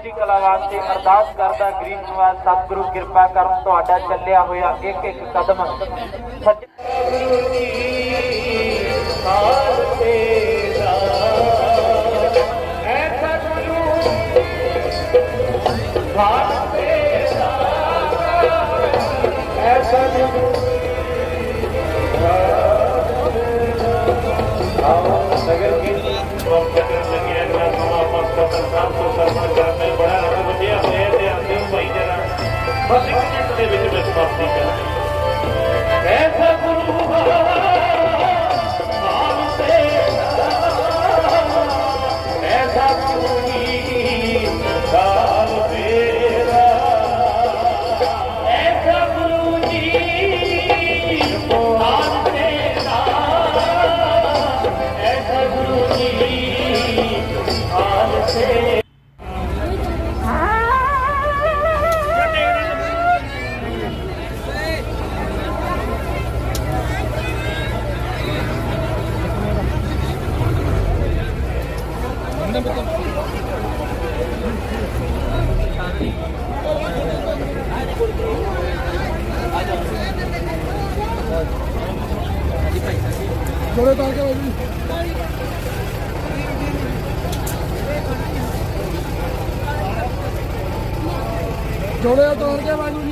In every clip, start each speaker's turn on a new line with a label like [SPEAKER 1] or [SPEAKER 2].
[SPEAKER 1] ਚੜ੍ਹਦੀ ਕਲਾ ਵਾਸਤੇ ਅਰਦਾਸ ਕਰਦਾ ਗਰੀਬ ਨਿਵਾਸ ਸਤਿਗੁਰੂ ਕਿਰਪਾ ਕਰਨ ਤੁਹਾਡਾ ਚੱਲਿਆ ਹੋਇਆ ਇੱਕ ਇੱਕ ਕਦਮ ਸੱਚ
[SPEAKER 2] ਬਸ ਇੱਕ ਮਿੰਟ ਦੇ ਵਿੱਚ ਮੈਂ ਸਮਾਪਤੀ ਕਰਾਂ ਐਸਾ ਗੁਰੂ ਐਸਾ
[SPEAKER 3] ਜੋੜੇ ਤਾਂ ਕੇ ਬਾਜੀ। ਜੋੜੇ ਤਾਰ ਕੇ ਬਾਜੂ।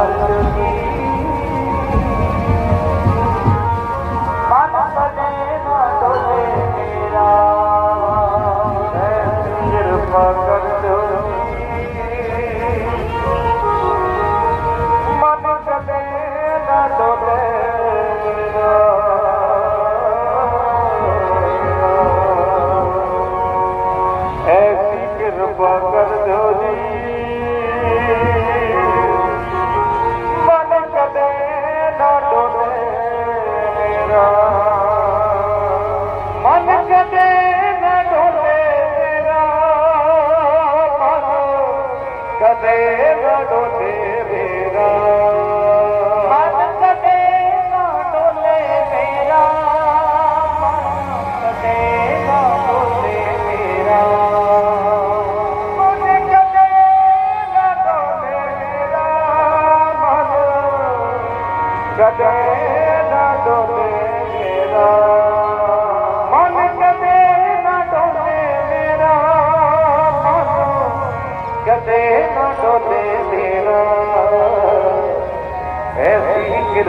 [SPEAKER 3] ਜੀ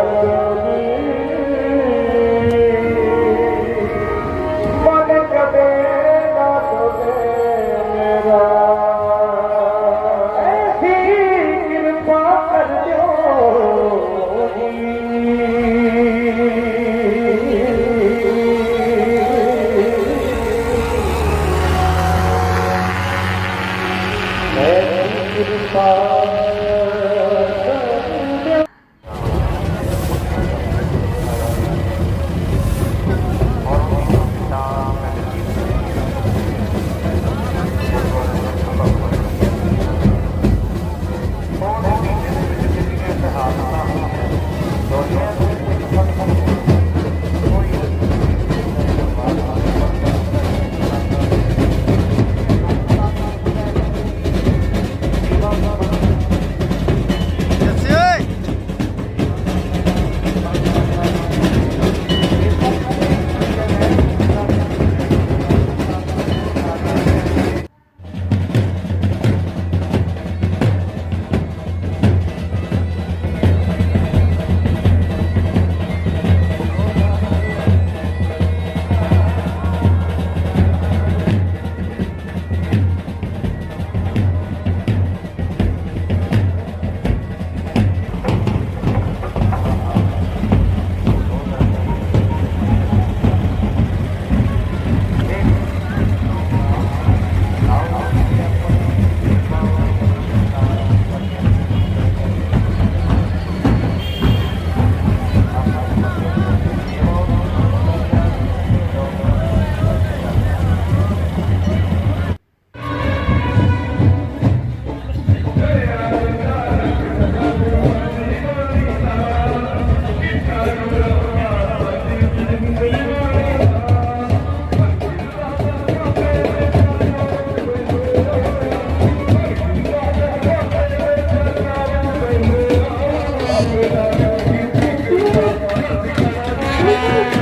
[SPEAKER 3] Thank you. Thank you.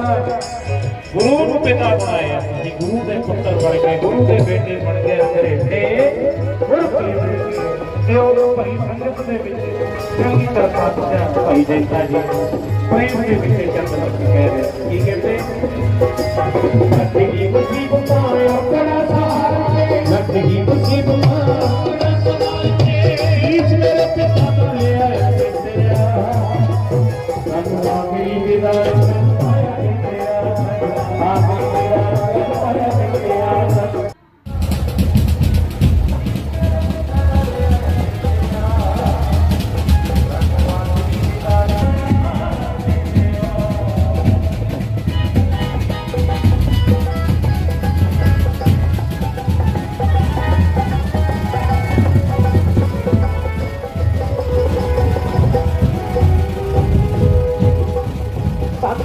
[SPEAKER 3] ਗੁਰੂ ਨੂੰ ਪਿਤਾ ਬਣਾਇਆ। ਤੁਸੀਂ ਗੁਰੂ ਦੇ ਪੁੱਤਰ ਬਣ ਗਏ, ਗੁਰੂ ਦੇ ਬੇਟੇ ਬਣ ਗਏ ਘਰੇਟੇ ਗੁਰਪ੍ਰੀਤ ਤੇ ਉਹ ਭਾਈ ਸੰਗਤ ਦੇ ਵਿੱਚ ਚੰਗੀ ਤਰ੍ਹਾਂ ਪਾਤਸ਼ਾਹ ਭਾਈ ਜੈਸਾ ਜੀ ਪ੍ਰੇਮ ਦੇ ਵਿੱਚ ਚੰਦ ਕਹਿ ਰਹੇ ਕੀ ਕਹਿੰਦੇ? ਲੱਗੀ ਮੁਸੀਬਤ ਆਇਆ ਕੜਾ ਸਹਾਰੇ ਲੱਗੀ ਮੁਸੀਬਤ ਆਇਆ ਇਸ ਮੇਰੇ ਪਿਤਾ ਦਾ ਲਿਆ ਤੇਰਾ ਸਾਨੂੰ ਆਖਰੀ ਵਿਦਾਈ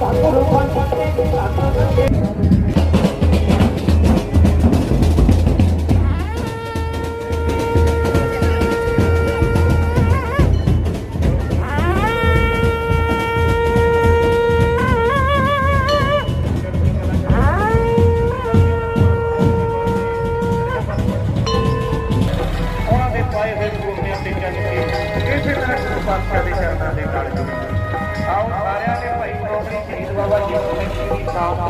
[SPEAKER 3] ਉਹਨਾਂ ਦੇ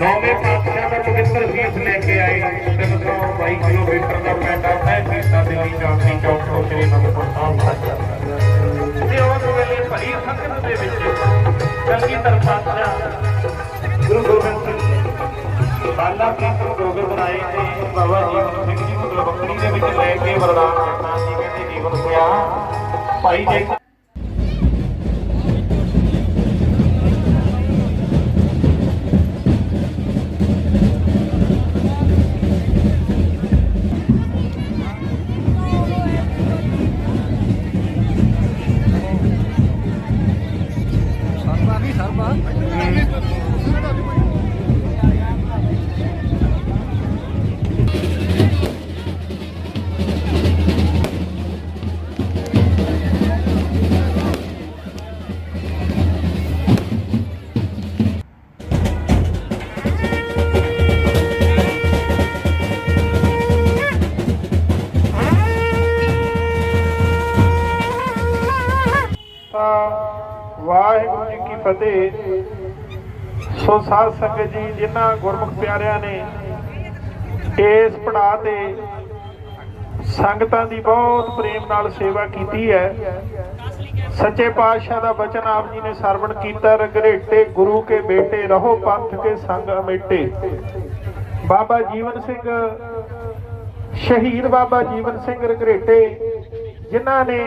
[SPEAKER 3] ਨੌਵੇਂ ਪਾਤਸ਼ਾਹ ਦਾ ਪਵਿੱਤਰ ਸੀਸ ਲੈ ਕੇ ਆਏ। 322 ਕਿਲੋਮੀਟਰ ਦਾ ਪੈਂਡਾ ਤੈਅ ਕੀਤਾ ਦਿੱਲੀ ਜਾਂਦੀ ਚੌਕ ਤੋਂ ਸ੍ਰੀ ਅਨੰਦਪੁਰ ਸਾਹਿਬ ਤੱਕ। ਤੇ ਉਸ ਵੇਲੇ ਭਰੀ ਸੰਗਤ ਦੇ ਵਿੱਚ ਚੰਗੀ ਤਰ੍ਹਾਂ ਗੁਰੂ ਗੋਬਿੰਦ ਸਿੰਘ ਜੀ ਬਾਲਾ ਪ੍ਰੀਤਮ ਜੋਗ ਬਣਾਏ ਤੇ ਬਾਬਾ ਜੀਵਨ ਸਿੰਘ ਜੀ ਨੂੰ ਬੱਕਰੀ ਦੇ ਵਿੱਚ ਲੈ ਕੇ ਵਰਦਾਨ ਦਿੱਤਾ ਸੀ, ਕਹਿੰਦੇ ਜੀਵਨ ਸਿਆ। ਭਾਈ ਜੇ
[SPEAKER 4] ਫਤਿਹ। ਸੋ ਸਾਧ ਸੰਗਤ ਜੀ, ਜਿਨ੍ਹਾਂ ਗੁਰਮੁਖ ਪਿਆਰਿਆਂ ਨੇ ਇਸ ਪੜਾਅ ਤੇ ਸੰਗਤਾਂ ਦੀ ਬਹੁਤ ਪ੍ਰੇਮ ਨਾਲ ਸੇਵਾ ਕੀਤੀ ਹੈ, ਸੱਚੇ ਪਾਤਸ਼ਾਹ ਦਾ ਬਚਨ ਆਪ ਜੀ ਨੇ ਸਰਵਣ ਕੀਤਾ। ਰਗਰੇਟੇ ਗੁਰੂ ਕੇ ਬੇਟੇ, ਰਹੋ ਪੰਥ ਕੇ ਸੰਗ ਅਮੇਟੇ। ਬਾਬਾ ਜੀਵਨ ਸਿੰਘ, ਸ਼ਹੀਦ ਬਾਬਾ ਜੀਵਨ ਸਿੰਘ ਰਗਰੇਟੇ, ਜਿਨ੍ਹਾਂ ਨੇ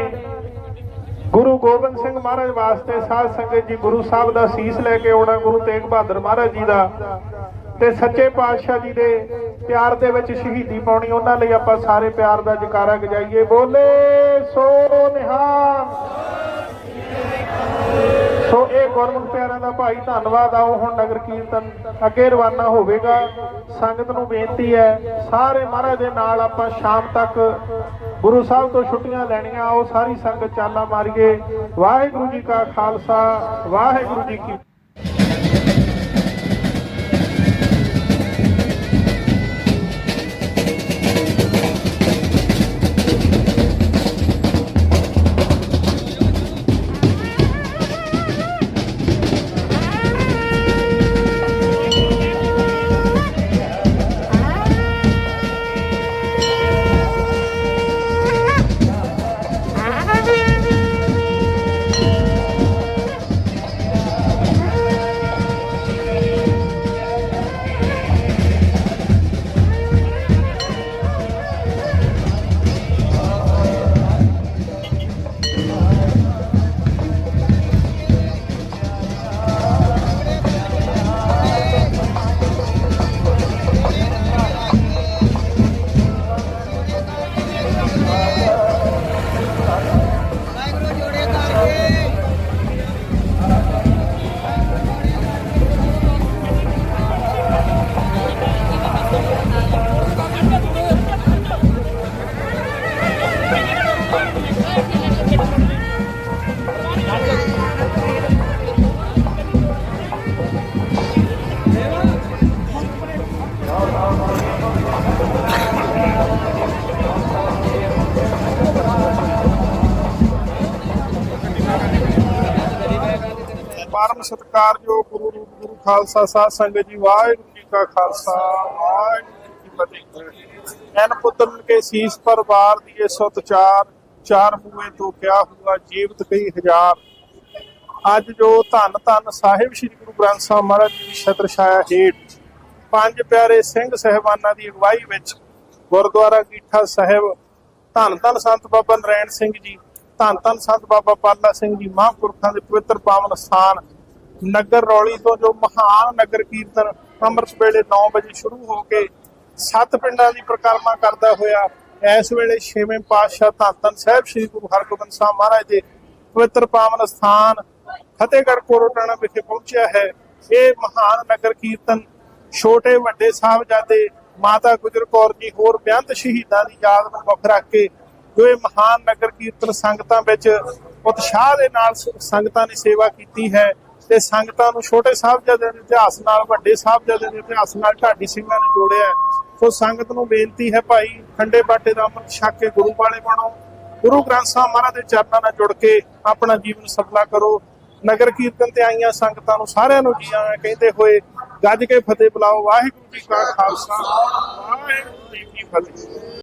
[SPEAKER 4] ਗੁਰੂ ਗੋਬਿੰਦ ਸਿੰਘ ਮਹਾਰਾਜ ਵਾਸਤੇ ਸਾਧ ਸੰਗਤ ਜੀ ਗੁਰੂ ਸਾਹਿਬ ਦਾ ਸੀਸ ਲੈ ਕੇ ਆਉਣਾ, ਗੁਰੂ ਤੇਗ ਬਹਾਦਰ ਮਹਾਰਾਜ ਜੀ ਦਾ। ਤੇ ਸੱਚੇ ਪਾਤਸ਼ਾਹ ਜੀ ਦੇ ਪਿਆਰ ਦੇ ਵਿੱਚ ਸ਼ਹੀਦੀ ਪਾਉਣੀ, ਉਹਨਾਂ ਲਈ ਆਪਾਂ ਸਾਰੇ ਪਿਆਰ ਦਾ ਜਕਾਰਾ ਗਜਾਈਏ। ਬੋਲੇ ਸੋ ਨਿਹਾਲ। ਸੋ ਇਹ ਗੁਰਮੁਖ ਪਿਆਰਿਆਂ ਦਾ ਭਾਈ ਧੰਨਵਾਦ ਆਓ ਹੁਣ ਨਗਰ ਕੀਰਤਨ ਅੱਗੇ ਰਵਾਨਾ ਹੋਵੇਗਾ। ਸੰਗਤ ਨੂੰ ਬੇਨਤੀ ਹੈ, ਸਾਰੇ ਮਹਾਰਾਜ ਦੇ ਨਾਲ ਆਪਾਂ ਸ਼ਾਮ ਤੱਕ ਗੁਰੂ ਸਾਹਿਬ ਤੋਂ ਛੁੱਟੀਆਂ ਲੈਣੀਆਂ। ਆਓ ਸਾਰੀ ਸੰਗਤ ਚਾਲਾ ਮਾਰੀਏ। ਵਾਹਿਗੁਰੂ ਜੀ ਕਾ ਖਾਲਸਾ, ਵਾਹਿਗੁਰੂ ਜੀ ਕੀ ਸਤਿਕਾਰਯੋਗ ਗੁਰੂ ਰੂਪ ਗੁਰੂ ਖਾਲਸਾ ਸਾਧ ਸੰਗਤ ਜੀ, ਵਾਹਿਗੁਰੂ ਜੀ ਕਾ ਖਾਲਸਾ, ਵਾਹਿਗੁਰੂ ਜੀ ਕੀ ਫਤਿਹ। ਐਨ ਪੁੱਤਰਨ ਕੇ ਸੀਸ ਪਰ ਵਾਰ ਦੀਏ ਸੁਤ ਚਾਰ ਚਾਰ ਮੂਏ ਤੋਂ ਕਿਆ ਹੁਆ ਜੀਵਤ ਕਈ ਹਜ਼ਾਰ। ਅੱਜ ਜੋ ਧੰਨ ਧੰਨ ਸਾਹਿਬ ਸ੍ਰੀ ਗੁਰੂ ਗ੍ਰੰਥ ਸਾਹਿਬ ਮਹਾਰਾਜ ਜੀ ਦੀ ਛਤਰ ਛਾਇਆ ਹੇਠ, ਪੰਜ ਪਿਆਰੇ ਸਿੰਘ ਸਹਿਬਾਨਾਂ ਦੀ ਅਗਵਾਈ ਵਿੱਚ ਗੁਰਦੁਆਰਾ ਗੀਠਾ ਸਾਹਿਬ, ਧੰਨ ਧੰਨ ਸੰਤ ਬਾਬਾ ਨਰੈਣ ਸਿੰਘ ਜੀ, ਧੰਨ ਧੰਨ ਸੰਤ ਬਾਬਾ ਪਾਲਾ ਸਿੰਘ ਜੀ, ਮਹਾਂਪੁਰਖਾਂ ਦੇ ਪਵਿੱਤਰ ਪਾਵਨ ਸਥਾਨ ਨਗਰ ਰੌਲੀ ਤੋਂ ਜੋ ਮਹਾਨ ਨਗਰ ਕੀਰਤਨ ਅੰਮ੍ਰਿਤ ਵੇਲੇ 9 ਵਜੇ ਸ਼ੁਰੂ ਹੋ ਕੇ ਸੱਤ ਪਿੰਡਾਂ ਦੀ ਪ੍ਰਕਰਮਾ ਕਰਦਾ ਹੋਇਆ, ਇਸ ਵੇਲੇ ਛੇਵੇਂ ਪਾਤਸ਼ਾਹ ਧੰਨ ਧੰਨ ਸਾਹਿਬ ਸ੍ਰੀ ਗੁਰੂ ਹਰਗੋਬਿੰਦ ਸਾਹਿਬ ਮਹਾਰਾਜ ਦੇ ਪਵਿੱਤਰ ਪਾਵਨ ਸਥਾਨ ਫਤਿਹਗੜ੍ਹ ਕੋਰਟਾਣਾ ਵਿਖੇ ਪਹੁੰਚਿਆ ਹੈ। ਇਹ ਮਹਾਨ ਨਗਰ ਕੀਰਤਨ ਛੋਟੇ ਵੱਡੇ ਸਾਹਿਬਜ਼ਾਦੇ ਮਾਤਾ ਗੁਜਰ ਕੌਰ ਜੀ ਹੋਰ ਬੇਅੰਤ ਸ਼ਹੀਦਾਂ ਦੀ ਯਾਦ ਨੂੰ ਮੁੱਖ ਰੱਖ ਕੇ ਜੋ ਇਹ ਮਹਾਨ ਨਗਰ ਕੀਰਤਨ ਸੰਗਤਾਂ ਵਿੱਚ ਉਤਸ਼ਾਹ ਦੇ ਨਾਲ ਸੰਗਤਾਂ ਨੇ ਸੇਵਾ ਕੀਤੀ ਹੈ ਤੇ ਸੰਗਤਾਂ ਨੂੰ ਛੋਟੇ ਸਾਹਿਬਜ਼ਾਦਿਆਂ ਦੇ ਇਤਿਹਾਸ ਨਾਲ, ਵੱਡੇ ਸਾਹਿਬਜ਼ਾਦਿਆਂ ਦੇ ਇਤਿਹਾਸ ਨਾਲ ਢਾਡੀ ਸਿੰਘਾਂ ਨੇ ਜੋੜਿਆ ਸੋ ਸੰਗਤ ਨੂੰ ਬੇਨਤੀ ਹੈ ਭਾਈ, ਖੰਡੇ ਬਾਟੇ ਦਾ ਅੰਮ੍ਰਿਤ ਛਕ ਕੇ ਗੁਰੂ ਵਾਲੇ ਬਣੋ। ਗੁਰੂ ਗ੍ਰੰਥ ਸਾਹਿਬ ਮਹਾਰਾਜ ਦੇ ਚਰਨਾਂ ਨਾਲ ਜੁੜ ਕੇ ਆਪਣਾ ਜੀਵਨ ਸਫਲਾ ਕਰੋ। ਨਗਰ ਕੀਰਤਨ ਤੇ ਆਈਆਂ ਸੰਗਤਾਂ ਨੂੰ ਸਾਰਿਆਂ ਨੂੰ ਜੀ ਆਇਆਂ ਕਹਿੰਦੇ ਹੋਏ, ਗੱਜ ਕੇ ਫਤਿਹ ਬੁਲਾਓ। ਵਾਹਿਗੁਰੂ ਜੀ ਕਾ ਖਾਲਸਾ, ਵਾਹਿਗੁਰੂ ਜੀ ਕੀ ਫਤਿਹ।